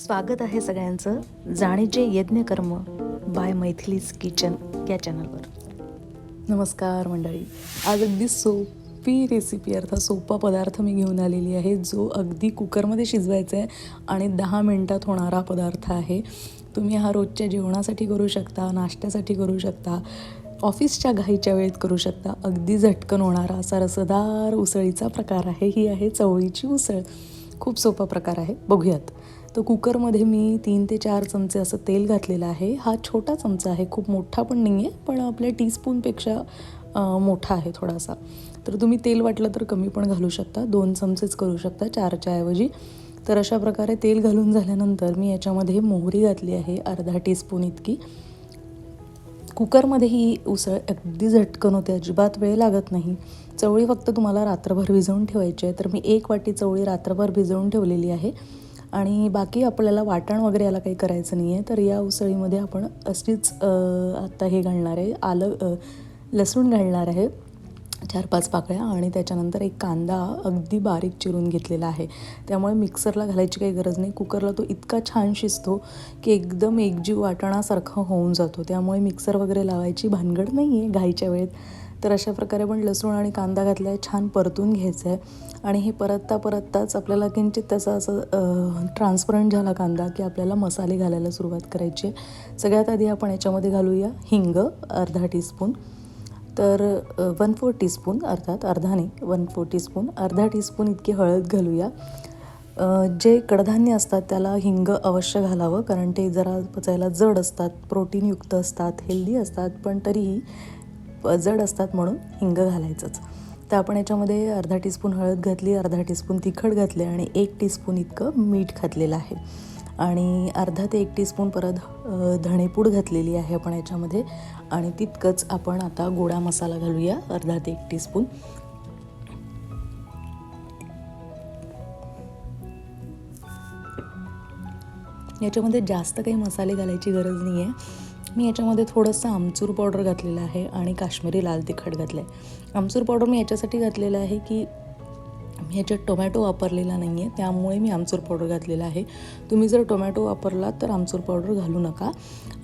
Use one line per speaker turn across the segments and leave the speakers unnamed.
स्वागत आहे सगळ्यांचं जाणीचे यज्ञकर्म बाय मैथिलीज किचन या चॅनलवर. नमस्कार मंडळी. आज अगदी सोपी रेसिपी अर्थात सोपा पदार्थ मी घेऊन आलेली आहे जो अगदी कुकरमध्ये शिजवायचा आहे आणि दहा मिनटात होणारा पदार्थ आहे. तुम्ही हा रोजच्या जेवणासाठी करू शकता नाश्त्यासाठी करू शकता ऑफिसच्या घाईच्या वेळेत करू शकता. अगदी झटकन होणारा असा रसदार उसळीचा प्रकार आहे. ही आहे चवळीची उसळ. खूप सोपा प्रकार आहे. बघूयात. तर कुकरमध्ये मी तीन ते चार चमचे असं तेल घातलेलं आहे. हा छोटा चमचा आहे. खूप मोठा पण नाही आहे पण आपल्या टीस्पूनपेक्षा मोठा आहे थोडासा. तर तुम्ही तेल वाटलं तर कमी पण घालू शकता. दोन चमचेच करू शकता चारच्या ऐवजी. तर अशा प्रकारे तेल घालून झाल्यानंतर मी याच्यामध्ये मोहरी घातली आहे अर्धा टीस्पून इतकी. कुकरमध्ये ही उसळ अगदी झटकन होते. अजिबात वेळ लागत नाही. चवळी फक्त तुम्हाला रात्रभर भिजवून ठेवायची आहे. तर मी एक वाटी चवळी रात्रभर भिजवून ठेवलेली आहे. आणि बाकी आपल्याला वाटण वगैरे याला काही करायचं नाही आहे तर या उसळीमध्ये आपण अशीच आत्ता हे घालणार आहे. आलं लसूण घालणार आहे. चार पाच पाकळ्या आणि त्याच्यानंतर एक कांदा अगदी बारीक चिरून घेतलेला आहे. त्यामुळे मिक्सरला घालायची काही गरज नाही. कुकरला तो इतका छान शिजतो की एकदम एकजीव वाटणासारखा होऊन जातो. त्यामुळे मिक्सर वगैरे लावायची भानगड नाही आहे घाईच्या वेळेत. तर अशा प्रकारे पण लसूण आणि कांदा घातला आहे छान परतून घ्यायचं आहे आणि हे परतता परतताच आपल्याला किंचित त्याचा असं ट्रान्सपरंट झाला कांदा की आपल्याला मसाले घालायला सुरुवात करायची आहे. सगळ्यात आधी आपण याच्यामध्ये घालूया हिंग अर्धा टीस्पून तर वन फोर टीस्पून अर्थात अर्धाने वन फोर टीस्पून अर्धा टीस्पून इतकी हळद घालूया. जे कडधान्य असतात त्याला हिंग अवश्य घालावं कारण ते जरा पचायला जड असतात प्रोटीनयुक्त असतात हेल्दी असतात पण तरीही जड असतात म्हणून हिंग घालायचंच. तर आपण याच्यामध्ये अर्धा टीस्पून हळद घातली अर्धा टीस्पून तिखट घातले आणि एक टीस्पून इतकं मीठ घातलेलं आहे. आणि अर्धा ते एक टीस्पून परत धणेपूड घातलेली आहे आपण याच्यामध्ये. आणि तितकंच आपण आता गोडा मसाला घालूया अर्धा ते एक टीस्पून याच्यामध्ये जास्त काही मसाले घालायची गरज नाही आहे मी याच्यामध्ये थोडंसं आमचूर पावडर घातलेलं आहे आणि काश्मीरी लाल तिखट घातलं आहे आमचूर पावडर मी याच्यासाठी घातलेलं आहे की ह्याच्यात टोमॅटो वापरलेला नाही आहे त्यामुळे मी आमचूर पावडर घातलेला आहे. तुम्ही जर टोमॅटो वापरला तर आमचूर पावडर घालू नका.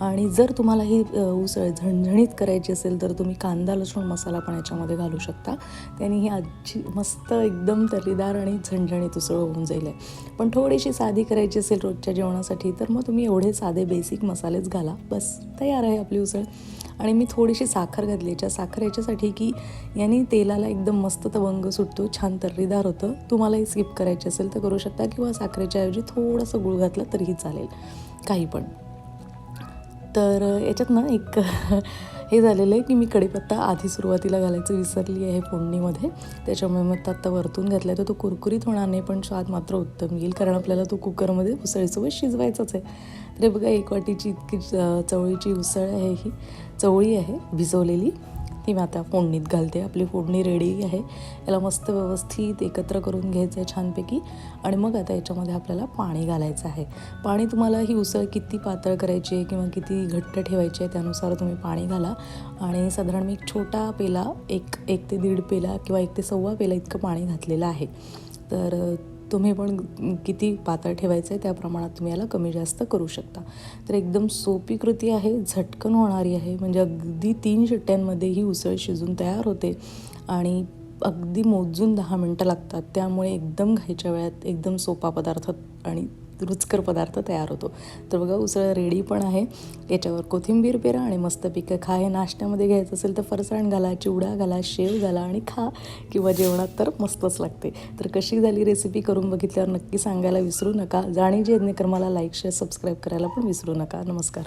आणि जर तुम्हाला ही उसळ झणझणीत करायची असेल तर तुम्ही कांदा लसूण मसाला पण याच्यामध्ये घालू शकता. त्याने ही आजची मस्त एकदम तर्रीदार आणि झणझणीत उसळ होऊन जाईल. आहे. पण थोडीशी साधी करायची असेल रोजच्या जेवणासाठी तर मग तुम्ही एवढे साधे बेसिक मसालेच घाला. बस तयार आहे आपली उसळ. आणि मी थोडीशी साखर घातली. याच्या साखर याच्यासाठी की याने तेलाला एकदम मस्त तवंग सुटतो छान तर्रीदार होतो. तुम्हालाही स्किप करायची असेल तर करू शकता किंवा साखरेच्या ऐवजी थोडंसं गुळ घातलं तरीही चालेल. काही पण. तर याच्यात ना एक हे झालेलं आहे की मी कढीपत्ता आधी सुरुवातीला घालायचं विसरली आहे फोडणीमध्ये. त्याच्यामुळे मग आत्ता वरतून घातला आहे तर तो कुरकुरीत होणार नाही पण स्वाद मात्र उत्तम येईल. कारण आपल्याला तो कुकरमध्ये उसळीसोबत शिजवायचाच आहे. तर बघा एक वाटीची इतकी च- चवळीची उसळ आहे ही. चवळी आहे भिजवलेली. ही मी आता फोडणीत घालते. आपली फोडणी रेडी आहे. याला मस्त व्यवस्थित एकत्र करून घ्यायचं आहे छानपैकी. आणि मग आता याच्यामध्ये आपल्याला पाणी घालायचं आहे. पाणी तुम्हाला ही उसळ किती पातळ करायची आहे किंवा किती घट्ट ठेवायची आहे त्यानुसार तुम्ही पाणी घाला. आणि साधारण मी एक छोटा पेला एक एक ते दीड पेला किंवा एक ते सव्वा पेला इतकं पाणी घातलेलं आहे. तर तुम्ही पण किती पातळ ठेवायचं आहे त्या प्रमाणात तुम्ही याला कमी जास्त करू शकता. तर एकदम सोपी कृती आहे झटकन होणारी आहे. म्हणजे अगदी तीन शिट्ट्यांमध्ये ही उसळ शिजून तयार होते आणि अगदी मोजून दहा मिनटं लागतात. त्यामुळे एकदम घायच्या वेळात एकदम सोपा पदार्थ आणि रुचकर पदार्थ तयार होतो. तर बघा उसळ रेडी पण आहे. याच्यावर कोथिंबीर पेरा आणि मस्त पिकं खा. हे नाश्त्यामध्ये घ्यायचं असेल तर फरसाण घाला चिवडा घाला शेव घाला आणि खा किंवा जेवणात तर मस्तच लागते. तर कशी झाली रेसिपी करून बघितल्यावर नक्की सांगायला विसरू नका. जाणी जे यज्ञकर्माला लाईक शेअर सबस्क्राईब करायला पण विसरू नका. नमस्कार.